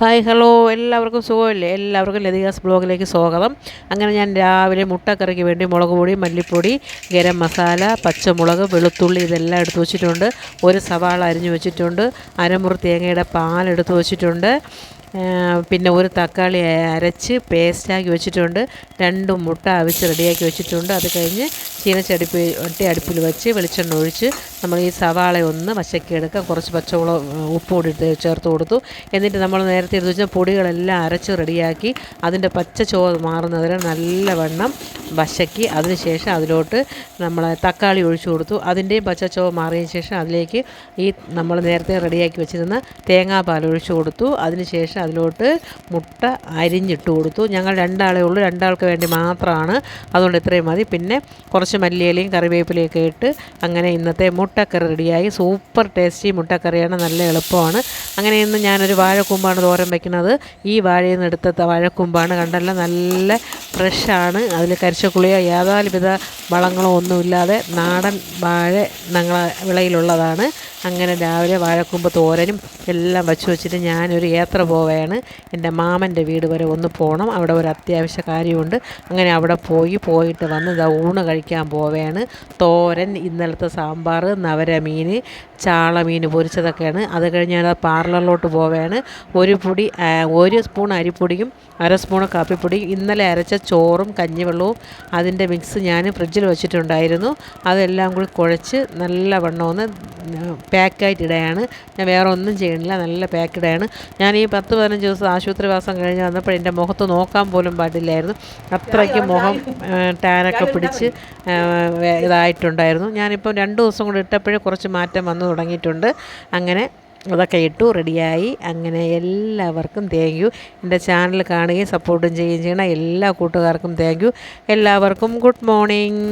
Hi hello എല്ലാവർക്കും സുഖമല്ലേ? എല്ലാവർക്കും ലതികാസ് ബ്ലോഗിലേക്ക് സ്വാഗതം. അങ്ങനെ ഞാൻ രാവിലെ മുട്ടക്കറിക്ക് വേണ്ടി മുളക് പൊടി മല്ലിപ്പൊടി ഗരം മസാല പച്ചമുളക് വെളുത്തുള്ളി ഇതെല്ലാം എടുത്തു വെച്ചിട്ടുണ്ട്. ഒരു സവാള അരിഞ്ഞു വെച്ചിട്ടുണ്ട്. അരമുറി തേങ്ങയുടെ പാലെടുത്ത് വെച്ചിട്ടുണ്ട്. പിന്നെ ഒരു തക്കാളി അരച്ച് പേസ്റ്റാക്കി വെച്ചിട്ടുണ്ട്. രണ്ട് മുട്ട അവിച്ച് റെഡിയാക്കി വെച്ചിട്ടുണ്ട്. അത് കഴിഞ്ഞ് ചീനച്ചടുപ്പ് ഒറ്റ അടുപ്പിൽ വെച്ച് വെളിച്ചെണ്ണ ഒഴിച്ച് നമ്മൾ ഈ സവാള ഒന്ന് വശക്കി എടുക്കാം. കുറച്ച് പച്ചമുളക് ഉപ്പ് കൂടി ചേർത്ത് കൊടുത്തു. എന്നിട്ട് നമ്മൾ നേരത്തെ എടുത്ത് വെച്ചാൽ പൊടികളെല്ലാം അരച്ച് റെഡിയാക്കി അതിന്റെ പച്ച ചോ മാറുന്നതിന് നല്ലവണ്ണം വശക്കി അതിനുശേഷം അതിലോട്ട് നമ്മൾ തക്കാളി ഒഴിച്ചു കൊടുത്തു. അതിന്റെയും പച്ച ചോ മാറിയതിന് ശേഷം അതിലേക്ക് ഈ നമ്മൾ നേരത്തെ റെഡിയാക്കി വെച്ചിരുന്ന തേങ്ങാപ്പാൽ ഒഴിച്ചു കൊടുത്തു. അതിനുശേഷം അതിലോട്ട് മുട്ട അരിഞ്ഞിട്ട് കൊടുത്തു. ഞങ്ങൾ രണ്ടാളേ ഉള്ളൂ. രണ്ടാൾക്ക് വേണ്ടി മാത്രമാണ്. അതുകൊണ്ട് ഇത്രയും മതി. പിന്നെ കുറച്ച് മല്ലിയിലയും കറിവേപ്പിലയൊക്കെ ഇട്ട് അങ്ങനെ ഇന്നത്തെ മുട്ടക്കറി റെഡിയായി. സൂപ്പർ ടേസ്റ്റി മുട്ടക്കറിയാണ്. നല്ല എളുപ്പമാണ്. അങ്ങനെ ഇന്ന് ഞാനൊരു വാഴക്കൂമ്പാണ് തോരൻ വയ്ക്കുന്നത് ഈ വാഴയിൽ നിന്ന് എടുത്ത വാഴക്കൂമ്പാണ് കണ്ടല്ലോ. നല്ല ഫ്രഷാണ്. അതിൽ കരിച്ചക്കുളിയോ യാതൊരുവിധ വളങ്ങളോ ഒന്നുമില്ലാതെ നാടൻ വാഴ ഞങ്ങളെ വിളയിലുള്ളതാണ്. അങ്ങനെ രാവിലെ വാഴക്കൂമ്പ് തോരനും എല്ലാം വച്ച് വെച്ചിട്ട് ഞാനൊരു യാത്ര പോവുകയാണ്. എന്റെ മാമന്റെ വീട് വരെ ഒന്ന് പോകണം അവിടെ ഒരു അത്യാവശ്യ കാര്യമുണ്ട്. അങ്ങനെ അവിടെ പോയി പോയിട്ട് വന്ന് ഇതാ ഊണ് കഴിക്കാൻ പോവുകയാണ്. തോരൻ ഇന്നലത്തെ സാമ്പാർ നവരമീൻ ചാളമീൻ പൊരിച്ചതൊക്കെയാണ്. അത് കഴിഞ്ഞ് ഞാൻ പാർലറിലോട്ട് പോവുകയാണ്. ഒരു പൊടി ഒരു സ്പൂൺ അരിപ്പൊടിയും അര സ്പൂൺ കാപ്പിപ്പൊടിയും ഇന്നലെ അരച്ച ചോറും കഞ്ഞിവെള്ളവും അതിന്റെ മിക്സ് ഞാൻ ഫ്രിഡ്ജിൽ വെച്ചിട്ടുണ്ടായിരുന്നു. അതെല്ലാം കൂടി കുഴച്ച് നല്ല വണ്ണമൊന്ന് പാക്കായിട്ട് ഇടയാണ് ഞാൻ വേറെ ഒന്നും ചെയ്യണില്ല നല്ല പാക്കിടയാണ് ഞാൻ ഈ പത്ത് പതിനഞ്ച് ദിവസം ആശുപത്രി വാസം കഴിഞ്ഞ് വന്നപ്പോൾ എന്റെ മുഖത്ത് നോക്കാൻ പോലും പാടില്ലായിരുന്നു. അത്രയ്ക്ക് മുഖം ടാനൊക്കെ പിടിച്ച് ഇതായിട്ടുണ്ടായിരുന്നു. ഞാനിപ്പം രണ്ട് ദിവസം കൂടി ഇട്ടപ്പോഴേ കുറച്ച് മാറ്റം വന്നു തുടങ്ങിയിട്ടുണ്ട്. അങ്ങനെ അതൊക്കെ ഇട്ടു റെഡിയായി അങ്ങനെ എല്ലാവർക്കും താങ്ക് യു എന്റെ ചാനൽ കാണുകയും സപ്പോർട്ടും ചെയ്യുകയും ചെയ്യണം എല്ലാ കൂട്ടുകാർക്കും താങ്ക് യു എല്ലാവർക്കും ഗുഡ് മോർണിംഗ്